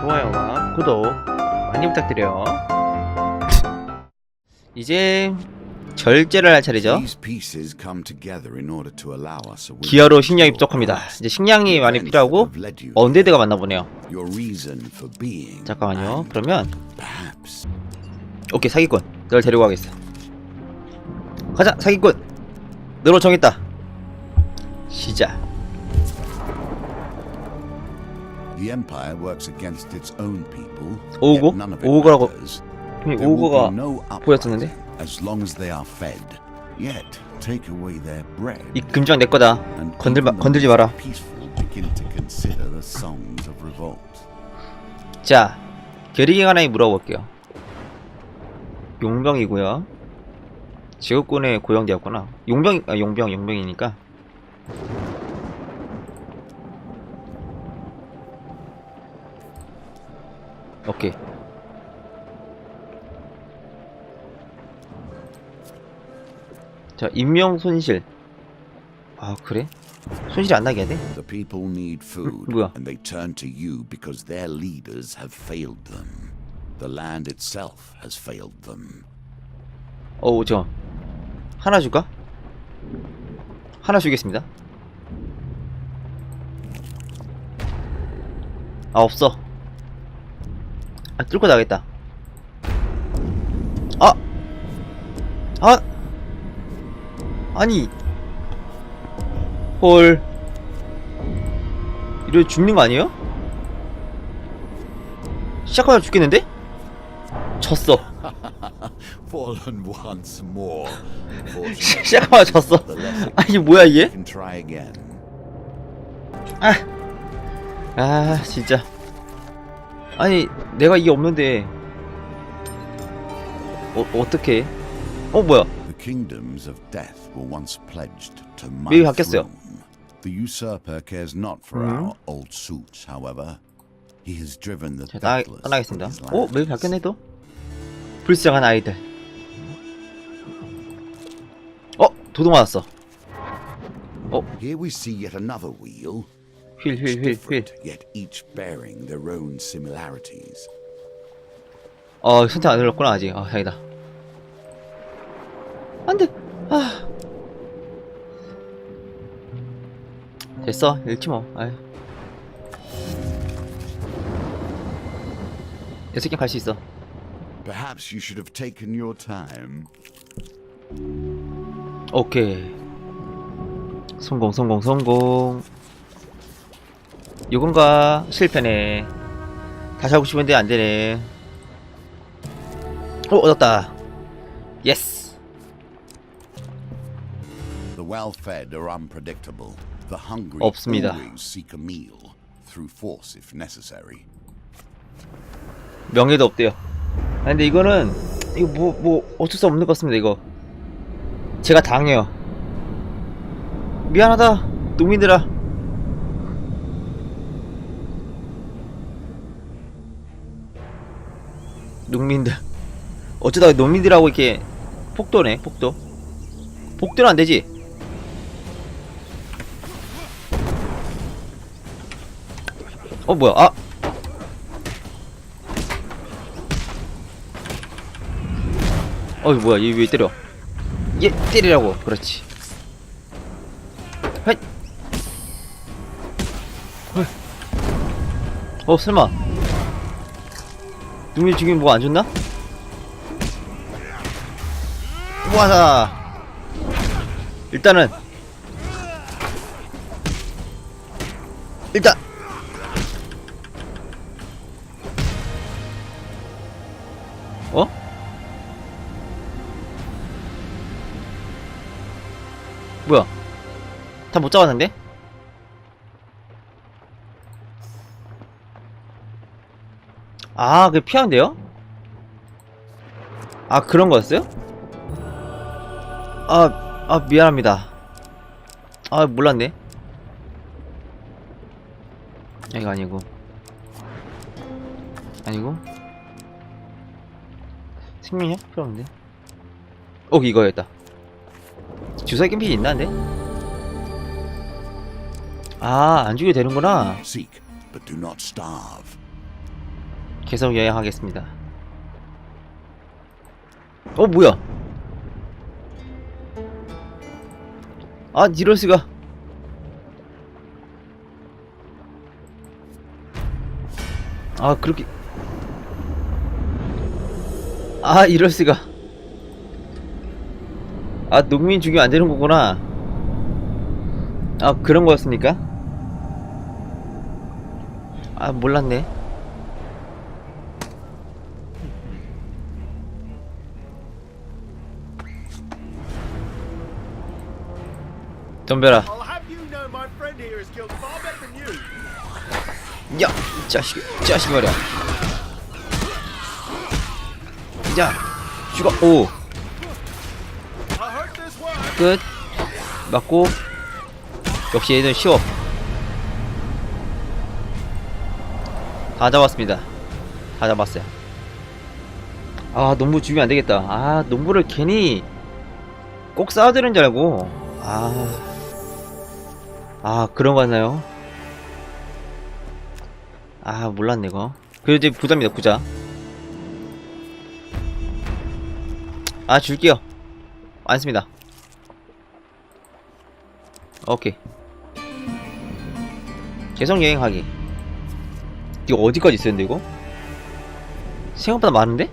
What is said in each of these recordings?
좋아요와 구독 많이 부탁드려요. 이제 절제를 할 차례죠. 기어로 식량이 부족합니다. 이제 식량이 많이 필요하고 언데드가 맞나 보네요. your reason for being. 잠깐만요. 그러면 오케이 사기꾼 널 데리고 가겠어. 가자 사기꾼. 너로 정했다. 시작. The empire works against its own people. 오우고? 오우고라고 no 보였었는데? As long as they are fed. Yet take away their bread. 이 금장 내 거다. the 건들지 마라. Peaceful begin to consider the songs of revolt. 자 게리깅 하나에 물어볼게요. 용병이고요. 지역군에 고용되었구나. 용병 아 용병 용병이니까. 오케이. 자 인명 손실. 아 그래? 손실이 안 나게 해야 돼? The people need food, 뭐야? and they turn to you because their leaders have failed them. The land itself has failed them. 어우 저 하나 줄까? 하나 주겠습니다 아 없어 아 뚫고 나가겠다 아! 아! 아니 헐 이래 죽는 거 아니에요? 시작하다 죽겠는데? 졌어 Fallen once more. 시작하다 졌어 아 이게 뭐야 이게? again. 아 진짜 아니 내가 이게 없는데 어 어떻게 어 뭐야 The kingdoms of death were once pledged to my 맵이 바뀌었어요. throne. The usurper cares not for 음. our old suits, however. He has driven the 자 나, deathless from 떠나겠습니다 his 어. 맵이 바뀌었네 또 불쌍한 아이들 어 도둑 맞았어 Here we see yet another wheel. 휠휠 휠휠 different, yet each bearing their own similarities. 어 선택 안 눌렀구나 아직 아 다행이다 안 돼 아 됐어 읽지 뭐 아유 여섯 개 갈 수 있어 Perhaps you should have taken your time. 오케이 성공 성공 성공 이건가 실패네 다시 하고 싶은데 안 되네 어 얻었다 예스 The well-fed are unpredictable. The hungry 없습니다. always seek a meal through force if necessary. 명예도 없대요 아 근데 이거는 이거 뭐 뭐 어쩔 수 없는 것 같습니다 이거 제가 당해요 미안하다 농민들아 농민들. 어쩌다가 농민들하고 이렇게 폭도네 폭도. 폭도는 안 되지? 어 뭐야? 아! 어이 뭐야? 얘 왜 때려. 얘 때리라고. 그렇지. 헷. 헐. 어 설마 눈이 지금 뭐안 좋나? 와다 일단은 일단 어? 뭐야? 다 못 잡았는데? 아, 그게 피한데요? 아, 그런 거였어요? 아, 아, 미안합니다. 아, 몰랐네. 이거 아니고. 아니고. 생명력? 필요 없는데. 어, 이거였다. 주사위 겜필이 있나, 근데? 아, 안 죽여도 되는구나. 계속 여행하겠습니다. 어 뭐야? 아 이럴 수가. 아 그렇게 아 이럴 수가. 아 농민 죽이면 안 되는 거구나. 아 그런 거였습니까? 아 몰랐네. You. 야, 이 자식, 이 자식 말이야. 야, 죽어. 오. 끝. 맞고. 역시 얘는 쉬워. 다 잡았습니다. 다 잡았어요. 아, 농부 죽이면 안 되겠다. 아, 농부를 괜히 꼭 되는 줄 알고. 아, 아, 그런 거였나요? 아 몰랐네 이거. 그래도 이제 부자입니다 부자. 아 줄게요. 안 씁니다. 오케이. 계속 여행하기. 이거 어디까지 있었는데 이거? 생각보다 많은데?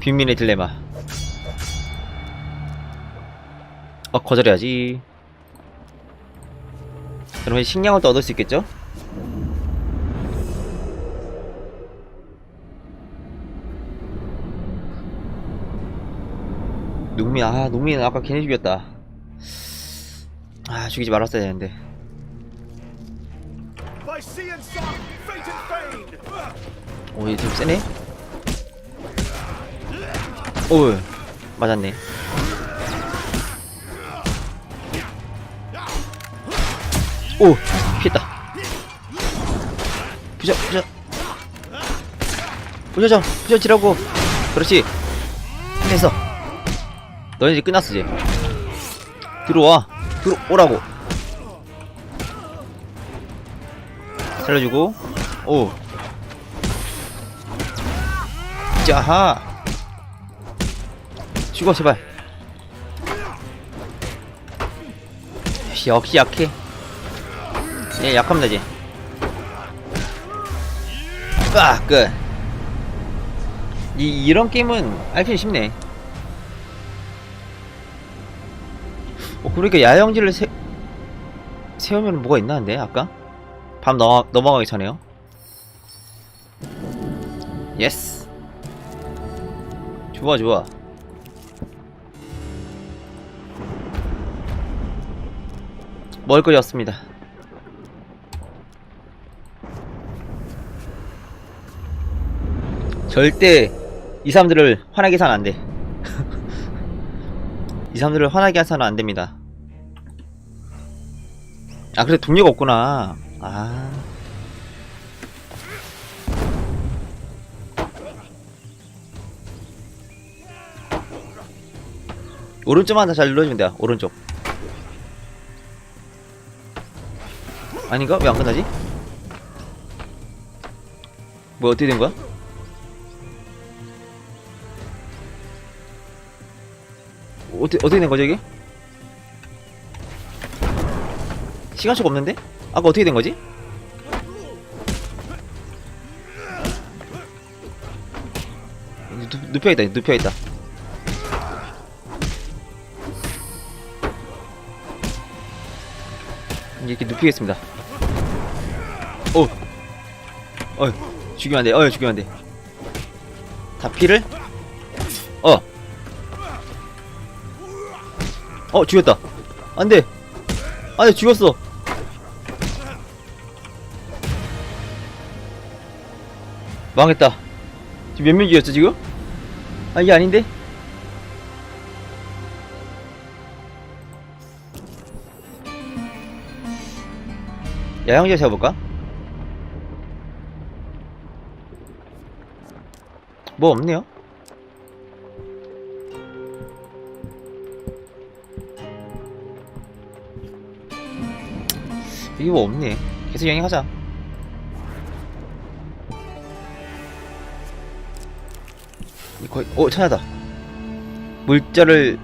빈민의 딜레마. 어 거절해야지 그러면 식량을 또 얻을 수 있겠죠? 농민 아 농민 아까 걔네 죽였다 아 죽이지 말았어야 되는데. 오얘 좀 세네 오 맞았네 오 피했다. 부셔 부셔. 부셔져 부셔지라고. 그렇지. 됐어 너네 이제 끝났어 이제. 들어와. 들어오라고. 살려주고. 오. 자하. 죽어 제발. 역시 약해 얘 약하면 되지 아 끝. 이 이런 게임은 알기 쉽네. 어 그러니까 야영지를 세 세우면 뭐가 있나 한데 아까 밤 넘어 넘어가기 전에요. 예스. 좋아 좋아. 먹을 거리 없습니다. 절대 이 사람들을 화나게 해서는 안 돼. 이 사람들을 화나게 해서는 안 됩니다. 아, 그래, 동료가 없구나. 아. 오른쪽만 다잘 눌러주면 돼요, 오른쪽. 아닌가? 왜 안 끝나지? 뭐, 어떻게 된 거야? 어떻게 어떻게 된 거죠 이게? 시간초가 없는데? 아까 어떻게 된 거지? 눕, 눕혀있다 눕혀있다 이렇게 눕히겠습니다 오! 어이 죽이면 안돼 어이 죽이면 안돼 다 피를? 어 죽였다 안돼 안돼 죽였어 망했다 지금 몇 명이었죠 지금? 아 이게 아닌데? 야영제 세워볼까? 뭐 없네요 이거 없네. 계속 여행하자. 거의 어 찾았다. 물자를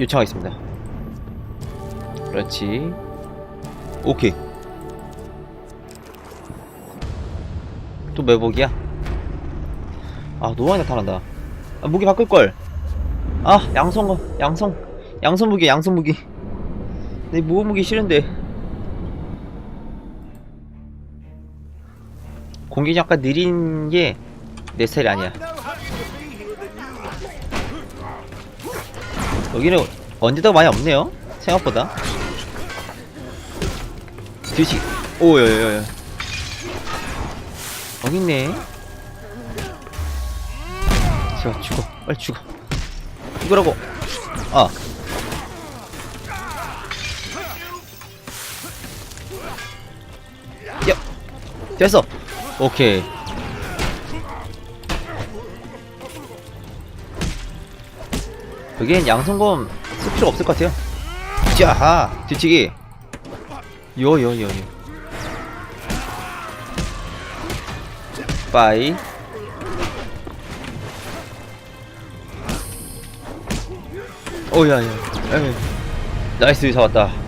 요청하겠습니다. 그렇지. 오케이. 또 매복이야? 아 노안이 나타난다. 아 무기 바꿀걸. 아 양성 양성. 양성 무기 양성 무기. 내 무기 무기 싫은데. 공격이 약간 느린 게 내 스타일이 아니야. 여기는 언제도 많이 없네요 생각보다. 뒤치 오여여여. 여기 있네. 자 죽어. 빨리 죽어. 죽으라고. 아. 야, 됐어. 오케이. 여기엔 양성검 쓸 필요 없을 것 같아요. 자, 뒤치기. 요, 요, 요, 요. 빠이. 오, 야, 야. 에이. 나이스, 잡았다.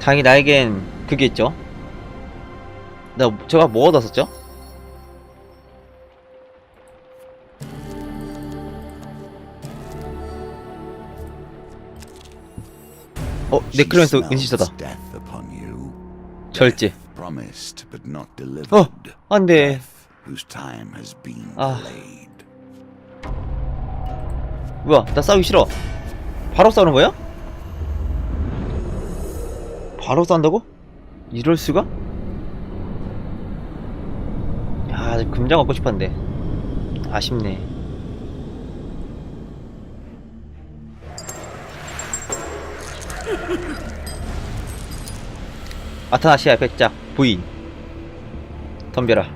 당연히 나에겐 그게 있죠. 나, 제가 뭐 얻었었죠? 어, upon you. 절제. 어, 안 돼. 아. 뭐야, 나 싸우기 싫어. 바로 싸우는 거야? 바로 싸운다고? 이럴 수가? 야, 금장 얻고 싶었는데. 아쉽네. 아타나시아 백작 부인 덤벼라.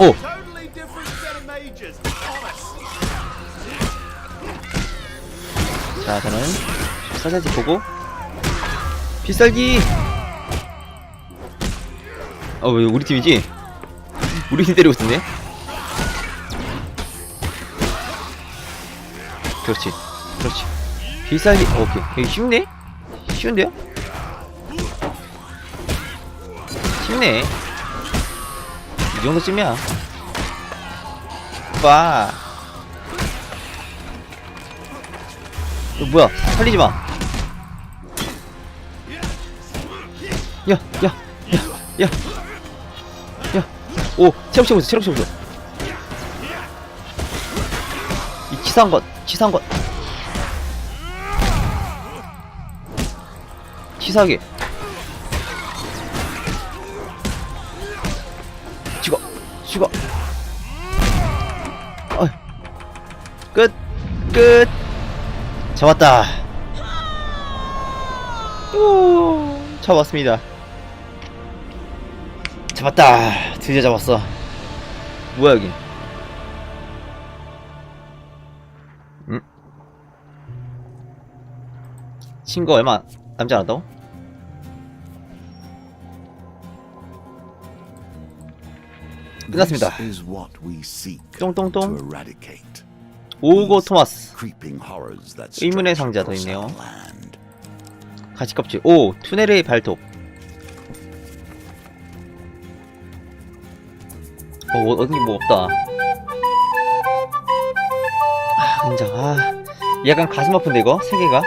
Oh. Honest. 자 저는 사자지 보고. 필살기! 어왜 우리 팀이지? 우리 팀 때리고 있었네. 그렇지 그렇지. 필살기 오케이. 이거 쉽네? 쉬운데요? 쉽네 이 정도쯤이야 빠 이거 뭐야? 살리지 마. 야, 야, 야, 야, 야. 오, 체력 채고 있어, 체력 채고 있어. 이 치사한 것, 치사한 것. 치사하게. 죽어, 죽어. 어이. 끝, 끝. 잡았다. 오, 잡았습니다. 잡았다. 드디어 잡았어. 뭐야 여기? 음? 친구 얼마 남지 않았다고? 끝났습니다. 똥똥똥. 오고 토마스. 의문의 상자 더 있네요. our land. 가시 껍질. 오, 투넬의 발톱. 어, 어, 어디 뭐 없다. 아, 인정. 아, 약간 가슴 아픈데 이거 세 개가.